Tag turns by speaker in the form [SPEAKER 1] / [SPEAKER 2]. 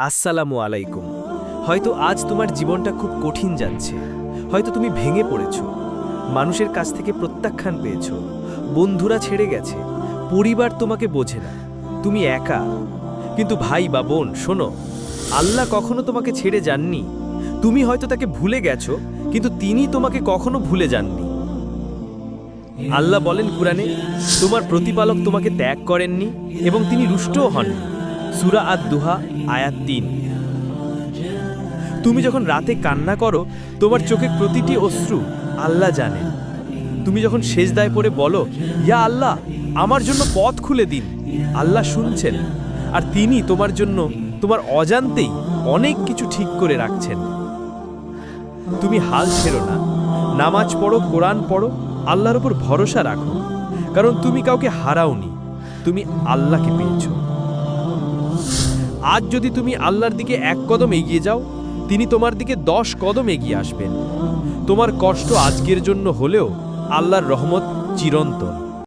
[SPEAKER 1] আসসালামু আলাইকুম। হয়তো আজ তোমার জীবনটা খুব কঠিন যাচ্ছে। হয়তো তুমি ভেঙে পড়েছ। মানুষের কাছ থেকে প্রত্যাখ্যান পেয়েছ। বন্ধুরা ছেড়ে গেছে। পরিবার তোমাকে বোঝে না। তুমি একা। কিন্তু ভাই বা বোন, শোনো, আল্লাহ কখনো তোমাকে ছেড়ে যাননি। তুমি হয়তো তাকে ভুলে গেছো, কিন্তু তিনি তোমাকে কখনো ভুলে যাননি। আল্লাহ বলেন কুরআনে, তোমার প্রতিপালক তোমাকে ত্যাগ করেননি এবং তিনি রুষ্টও হননি। সুরা আদ দুহা আয়াত তিন। তুমি যখন রাতে কান্না করো, তোমার চোখে প্রতিটি অশ্রু আল্লাহ জানেন তুমি যখন শেষ দায় পড়ে বলো, ইয়া আল্লাহ, আমার জন্য পথ খুলে দিন। আল্লাহ শুনছেন। আর তিনি তোমার জন্য, তোমার অজান্তেই অনেক কিছু ঠিক করে রাখছেন। তুমি হাল ছেড়ো না। নামাজ পড়ো, কোরআন পড়ো, আল্লাহর উপর ভরসা রাখো। কারণ তুমি কাউকে হারাওনি, তুমি আল্লাহকে পেয়েছ। আজ যদি তুমি আল্লাহর দিকে এক কদম এগিয়ে যাও, তিনি তোমার দিকে দশ কদম এগিয়ে আসবেন। তোমার কষ্ট আজকের জন্য হলেও আল্লাহর রহমত চিরন্তন।